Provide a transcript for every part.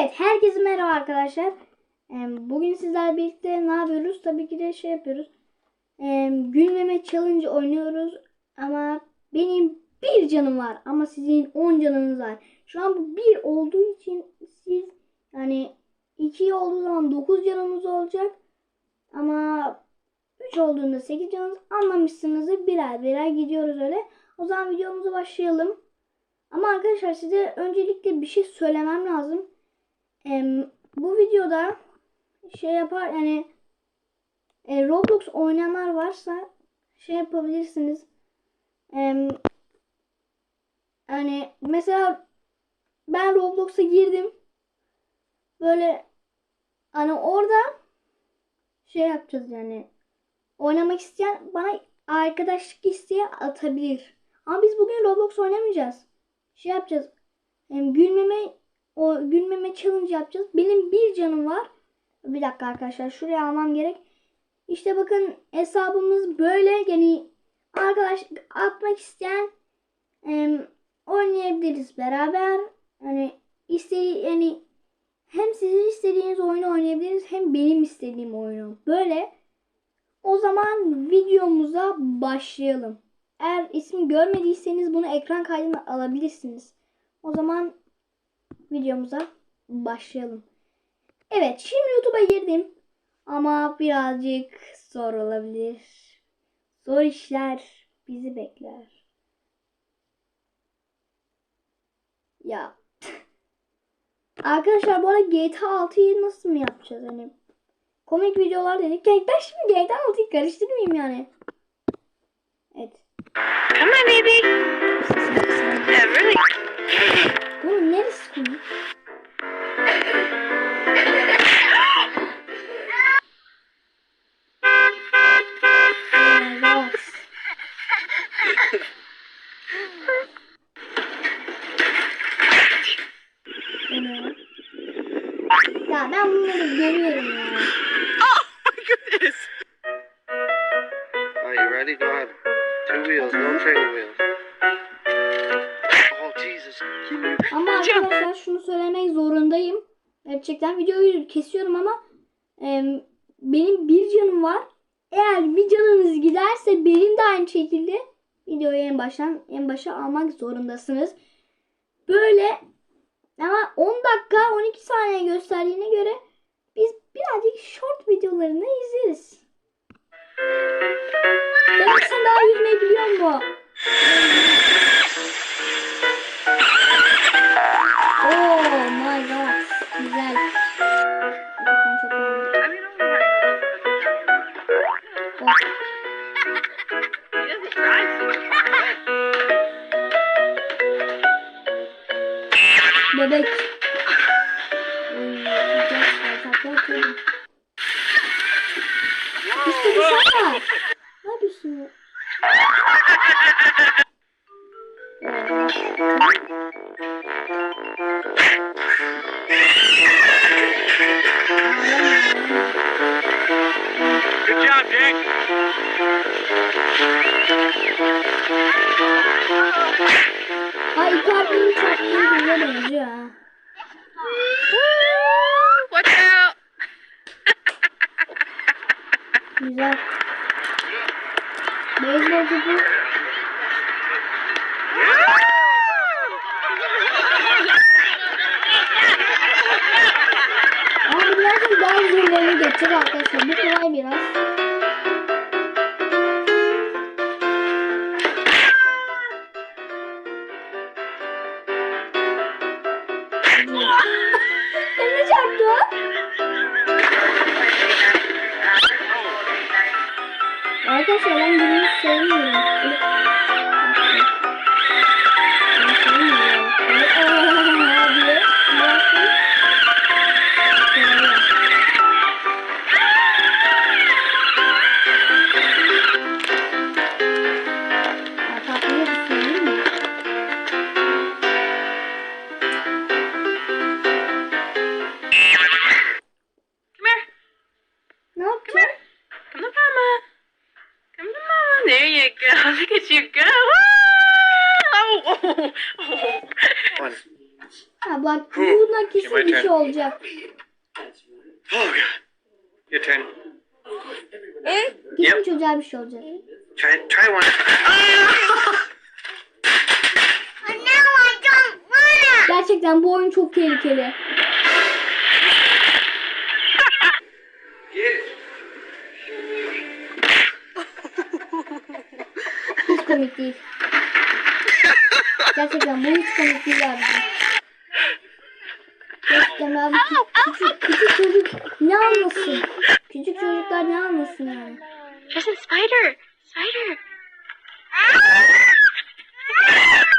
Evet, herkese merhaba arkadaşlar. Bugün sizlerle birlikte ne yapıyoruz? Tabii ki de şey yapıyoruz. Gülmeme challenge oynuyoruz. Ama benim bir canım var. Ama sizin 10 canınız var. Şu an bu bir olduğu için siz yani 2 olduğu zaman 9 canımız olacak. Ama 3 olduğunda 8 canınız anlamışsınızdır. Birer birer gidiyoruz öyle. O zaman videomuza başlayalım. Ama arkadaşlar size öncelikle bir şey söylemem lazım. Em, bu videoda şey yapar yani e, Roblox oynayanlar varsa şey yapabilirsiniz. Em, yani mesela ben Roblox'a girdim. Böyle hani orada şey yapacağız yani. Oynamak isteyen bana arkadaşlık isteği atabilir. Ama biz bugün Roblox oynamayacağız. Şey yapacağız. Em, gülmeme o gülmeme challenge yapacağız. Benim bir canım var. Bir dakika arkadaşlar şuraya almam gerek. İşte bakın hesabımız böyle yani arkadaş atmak isteyen em, oynayabiliriz beraber. Hani istediği yani hem sizin istediğiniz oyunu oynayabiliriz hem benim istediğim oyunu. Böyle o zaman videomuza başlayalım. Eğer ismi görmediyseniz bunu ekran kaydına alabilirsiniz. O zaman videomuza başlayalım. Evet şimdi YouTube'a girdim. Ama birazcık zor olabilir. Zor işler bizi bekler. Ya. Arkadaşlar bu arada GTA 6'yı nasıl mı yapacağız? Hani komik videolar dedik. Ya ben şimdi GTA 6'yı karıştırmayayım yani. Evet. Come on, baby. Yeah, really. Bunun neresi komik? Bu ne? Ya ben bunları görüyorum ya. Oh my goodness. Are you ready? Go ahead. Two wheels, no training wheels. Ama arkadaşlar şunu söylemek zorundayım. Gerçekten videoyu kesiyorum ama em, benim bir canım var. Eğer bir canınız giderse benim de aynı şekilde videoyu en baştan en başa almak zorundasınız. Böyle ama 10 dakika 12 saniye gösterdiğine göre biz birazcık short videolarını izleriz. Sen daha yüzmeyi biliyor mu? Oh my god. Güzel. Gerçekten çok beğendim. I mean, only has Oh. He doesn't drive so Bebek. Uy, güzel. Yataklar çok- İşte bir sana. Ne yapıyorsun? ya? Good job, Dick. I got yeah. Watch out. daha zorlarını geçecek arkadaşlar. Bu kolay biraz. There you go. Look at you go. Oh, oh, oh. One. Ha, bak buna kesin bir şey olacak. Oh god. Your turn. Kesin Yep. çocuğa bir şey olacak. Try try one. Gerçekten bu oyun çok tehlikeli. Get it. Komik değil. Gerçekten bu hiç komik değil abi. Gerçekten abi kü- küçük, küçük çocuk ne anlasın? Küçük çocuklar ne anlasın yani? There's a spider. Spider.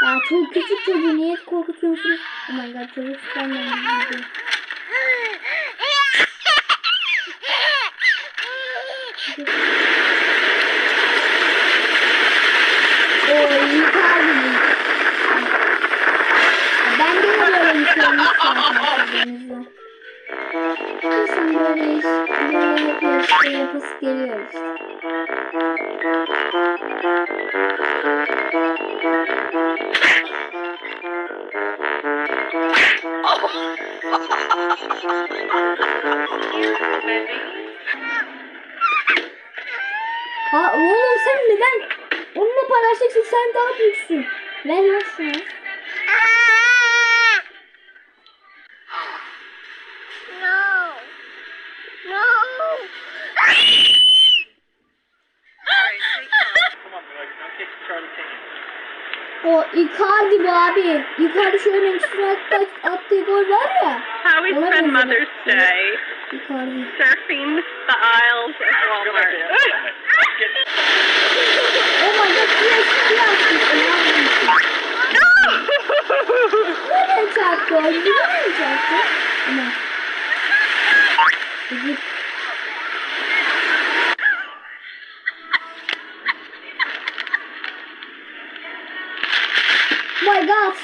Ya çok küçük çocuğu niye korkutuyorsunuz? Oh my god çocuk senden. O yukarıda değil. Ben bir şey olmuş zaten. Kesin böyle iş, böyle şey yapısı geliyor işte. Ha oğlum sen neden onunla paylaşacaksın sen daha büyüksün. Ver lan şunu. O Icardi bu abi. Icardi şöyle Manchester'a attı, attığı gol var ya. How we Ona spend benziyor. Mother's Day Icardi. surfing the aisles of Walmart. Oh my god flash flash. Nereye çarptı o? Nereye çarptı? Aman. Git. My god.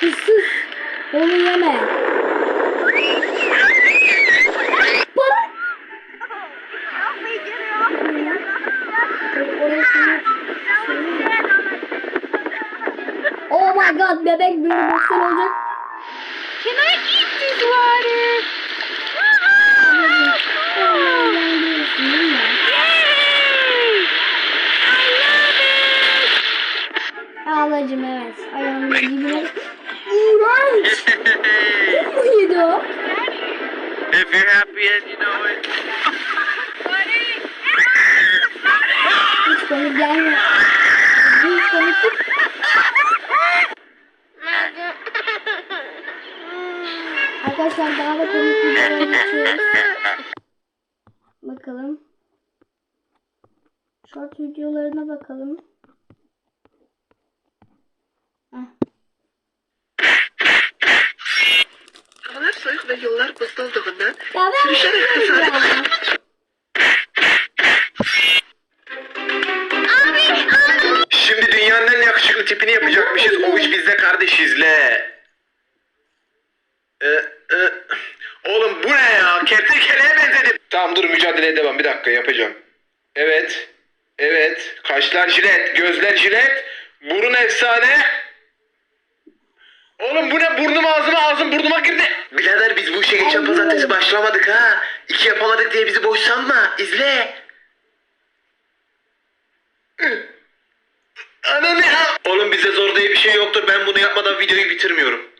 Hırsız. Onu yeme. Bebek büyüdü boksör olacak. Can I eat this water? Yay! I love it! Ağlacım evet. Ayağımın dibine. İğrenç. Bu yedi o? If you're happy and you know it. Hiç komik gelmiyor. Hiç komik da komik videolara geçiyoruz. Bakalım. Short videolarına bakalım. Heh. Havalar soğuk ve yollar buz olduğundan Ya Tamam dur mücadeleye devam. Bir dakika yapacağım. Evet. Evet. Kaşlar jilet. Gözler jilet. Burun efsane. Oğlum bu ne? Burnum ağzıma ağzım burnuma girdi. Birader biz bu işe geçen pazartesi başlamadık ha. İki yapamadık diye bizi boş sanma. İzle. Ananı ya. Oğlum bize zor diye bir şey yoktur. Ben bunu yapmadan videoyu bitirmiyorum.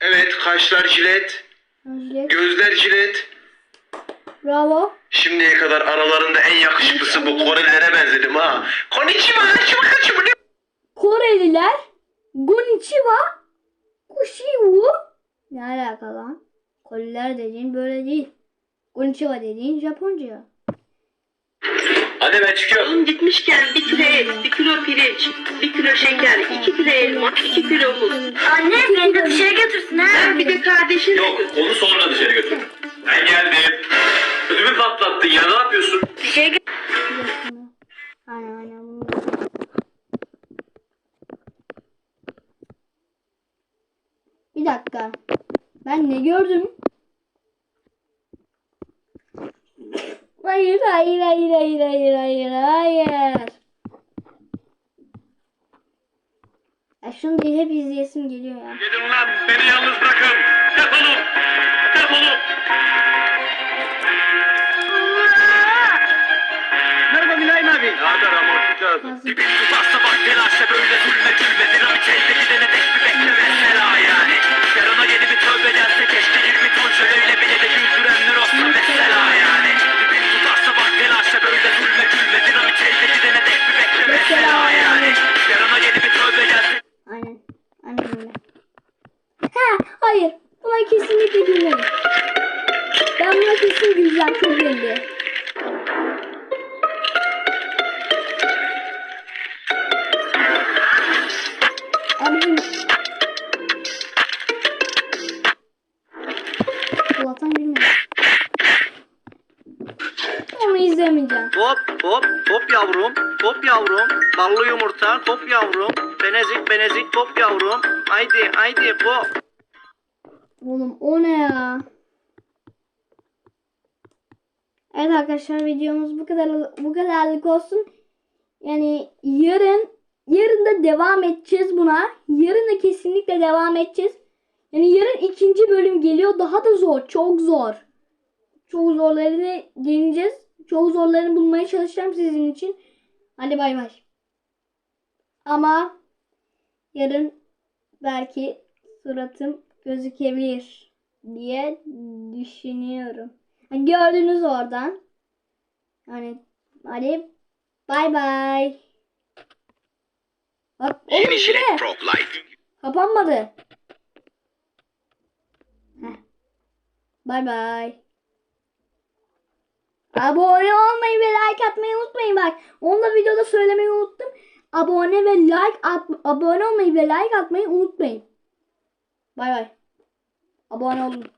Evet kaşlar jilet. Jilet. Gözler jilet. Bravo. Şimdiye kadar aralarında en yakışıklısı bu Korelilere benzedim ha. Konnichiwa, konnichiwa, konnichiwa. Koreliler Gonichiwa Kushiwu Ne alaka lan? Koreliler dediğin böyle değil. Gonichiwa dediğin Japonca. Hadi ben çıkıyorum. Oğlum gitmişken bir kilo et, bir kilo pirinç, bir kilo şeker, iki kilo elma, iki kilo muz. Anne beni de dışarı götürsün Ha, bir de kardeşin Yok onu sonra dışarı götür. Patlattın ya ne yapıyorsun? Aynen aynen bunu da- Bir dakika. Ben ne gördüm? Hayır hayır hayır hayır hayır hayır hayır. Ya şunu değil hep izleyesim geliyor ya. Gidin lan beni yalnız bırakın. Defolun. Amortisör? Hazır. Dibin tutarsa bak telaşla böyle zulme gülme. Dinamit elde gidene tek bir bekle mesela yani. Yarına yeni bir tövbe gelse keşke 20 ton şöyle bile de güldürenler olsa mesela yani. Dibin tutarsa bak telaşla böyle zulme gülme. Dinamit elde gidene tek bir bekle mesela yani. Yarına yeni bir tövbe gelse Aynen. Aynen öyle. Ha, hayır. Buna kesinlikle gülmedim. Ben buna kesin güleceğim. Çok belli. Hop hop yavrum hop yavrum ballı yumurta hop yavrum benezik benezik hop yavrum haydi haydi hop Oğlum o ne ya? Evet arkadaşlar videomuz bu kadar bu kadarlık olsun. Yani yarın yarın da devam edeceğiz buna. Yarın da kesinlikle devam edeceğiz. Yani yarın ikinci bölüm geliyor. Daha da zor. Çok zor. Çok zorlarını deneyeceğiz. Çok zorlarını bulmaya çalışacağım sizin için. Hadi bay bay. Ama yarın belki suratım gözükebilir diye düşünüyorum. Ha, Gördünüz oradan. Hani hadi bay bay. Bak. Kapanmadı. Heh. Bay bay. Abone olmayı ve like atmayı unutmayın bak. Onu da videoda söylemeyi unuttum. Abone ve like at abone olmayı ve like atmayı unutmayın. Bay bay. Abone olun.